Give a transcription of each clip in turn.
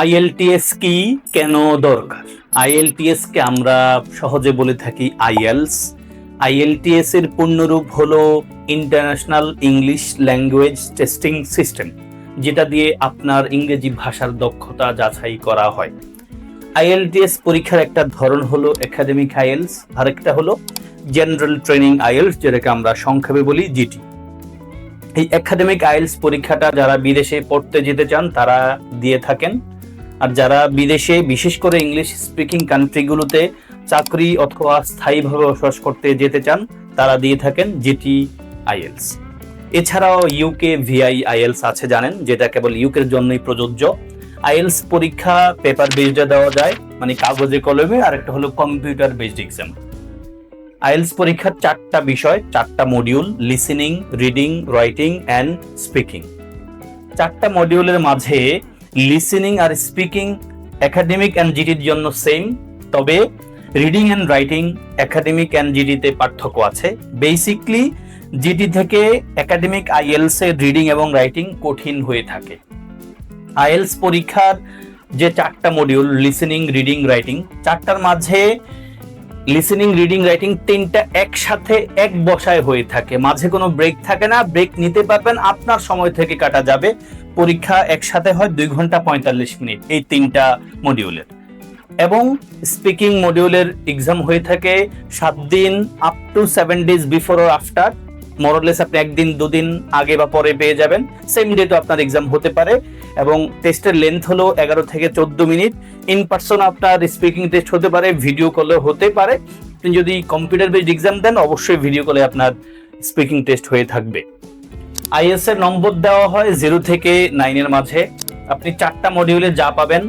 IELTS কি কেন দরকার? আইএলটিএস কে আমরা সহজে বলে থাকি আইএলস আইএলটিএস এর পূর্ণরূপ হলো international English language testing system, যেটা দিয়ে আপনার ইংরেজি ভাষার দক্ষতা যাচাই করা হয়। আইএলটিএস পরীক্ষার একটা ধরন হলো একাডেমিক আইএলস আরেকটা হলো জেনারেল ট্রেনিং আইএলস যেটাকে আমরা সংক্ষেপে বলি জিটি এই একাডেমিক আইএলস পরীক্ষাটা যারা বিদেশে পড়তে যেতে চান, তারা দিয়ে থাকেন। আর যারা বিদেশে, বিশেষ করে ইংলিশ স্পিকিং কান্ট্রিগুলোতে চাকরি অথবা স্থায়ীভাবে বসবাস করতে যেতে চান, তারা দিয়ে থাকেন জিটি আইএলস এছাড়াও ইউকে ভিআই আইএলস আছে জানেন, যেটা কেবল ইউকের জন্যই প্রযোজ্য। আইএলস পরীক্ষা পেপার বেসডে দেওয়া যায় মানে কাগজে কলমে, আর একটা হলো কম্পিউটার বেসড এক্সাম আইএলস পরীক্ষার চারটা বিষয়, চারটা module listening reading writing and speaking চারটা মডিউলের মাঝে লিসেনিং আর স্পিকিং একাডেমিক অ্যান্ড জিডির জন্য সেম তবে reading and writing academic and জিডিতে পার্থক্য আছে। বেসিকলি জিটি থেকে একাডেমিক আইএলস এর রিডিং এবং রাইটিং কঠিন হয়ে থাকে। আইএলস পরীক্ষার যে চারটা মডিউল লিসেনিং রিডিং রাইটিং চারটার মাঝে লিসেনিং রিডিং রাইটিং তিনটা একসাথে এক বসায় হয়ে থাকে। মাঝে কোনো ব্রেক থাকে না। ব্রেক নিতে পারবেন। আপনার সময় থেকে কাটা যাবে। পরীক্ষা একসাথে হয় দুই ঘণ্টা পঁয়তাল্লিশ মিনিট এই তিনটা মডিউলের এবং স্পিকিং মডিউলের এক্সাম হয়ে থাকে সাত দিন up to seven days before or after মরলেস আপনি একদিন, দুদিন আগে বা পরে পেয়ে যাবেন। সেম ডে তো আপনার এক্সাম হতে পারে। এবং টেস্টের লেন্থ হলো এগারো থেকে চোদ্দ মিনিট। ইন পার্সন আপনার স্পিকিং টেস্ট হতে পারে ভিডিও কলে হতে পারে। আপনি যদি কম্পিউটার বেসড এক্সাম দেন, অবশ্যই ভিডিও কলে আপনার স্পিকিং টেস্ট হয়ে থাকবে। আইএস এর নম্বর দেওয়া হয় জিরো থেকে নাইনের মাঝে। আপনি চারটা মডিউলে যা পাবেন,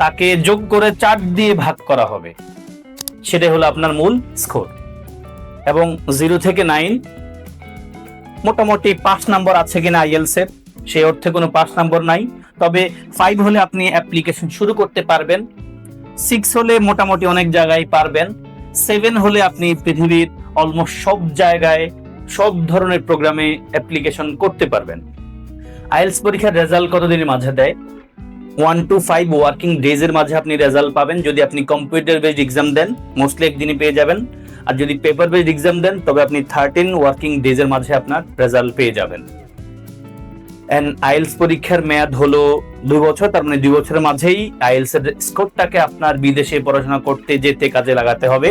তাকে যোগ করে চার দিয়ে ভাগ করা হবে। সেটাই হলো আপনার মূল স্কোর এবং জিরো থেকে নাইন মোটামুটি পাঁচ নম্বর আছে কিনা আইএলস এর। সেই অর্থে কোনো পাঁচ নাম্বার নাই। তবে ফাইভ হলে আপনি অ্যাপ্লিকেশন শুরু করতে পারবেন। সিক্স হলে মোটামুটি অনেক জায়গায় পারবেন। সেভেন হলে আপনি পৃথিবীর অলমোস্ট সব জায়গায়, সব ধরনের প্রোগ্রামে অ্যাপ্লিকেশন করতে পারবেন। আইএলস পরীক্ষার রেজাল্ট কতদিনের মাঝে দেয়? ওয়ান টু ফাইভ ওয়ার্কিং ডেজের মাঝে আপনি রেজাল্ট পাবেন। যদি আপনি কম্পিউটার বেসড এক্সাম দেন মোস্টলি একদিনই পেয়ে যাবেন। আর যদি পেপার বেসড এক্সাম দেন, তবে আপনি থার্টিন ওয়ার্কিং ডেজের মাঝে আপনার রেজাল্ট পেয়ে যাবেন। আইএলস পরীক্ষার মেয়াদ হলো দুই বছর, তার মানে দুই বছরের মাঝেই আইএলস এর স্কোরটাকে আপনার বিদেশে পড়াশোনা করতে যেতে কাজে লাগাতে হবে।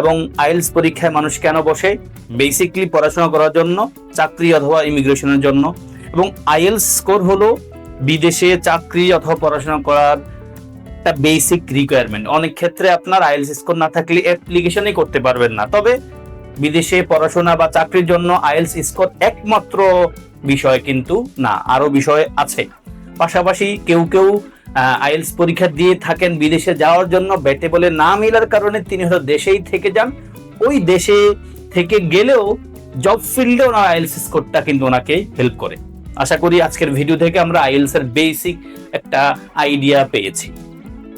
এবং আইএলস পরীক্ষায় মানুষ কেন বসে? বেসিকলি পড়াশোনা করার জন্য, চাকরি অথবা ইমিগ্রেশনের জন্য। এবং আইএলস স্কোর হলো বিদেশে চাকরি অথবা পড়াশোনা করার একটা বেসিক রিকোয়ারমেন্ট অনেক ক্ষেত্রে আপনার আইএলস স্কোর না থাকলে অ্যাপ্লিকেশনই করতে পারবেন না। তবে বিদেশে পড়াশোনা বা চাকরির জন্য আইএলস স্কোর একমাত্র বিষয় কিন্তু না আরও বিষয় আছে। পাশাপাশি কেউ কেউ আইএলস পরীক্ষা দিয়ে থাকেন বিদেশে যাওয়ার জন্য, ব্যাটে বলে না মেলার কারণে তিনি হয়তো দেশেই থেকে যান। ওই দেশে থেকে গেলেও জব ফিল্ডে ওনার আইএলস স্কোরটা কিন্তু ওনাকে হেল্প করে। আশা করি আজকের ভিডিও থেকে আমরা আইএলস এর বেসিক একটা আইডিয়া পেয়েছি।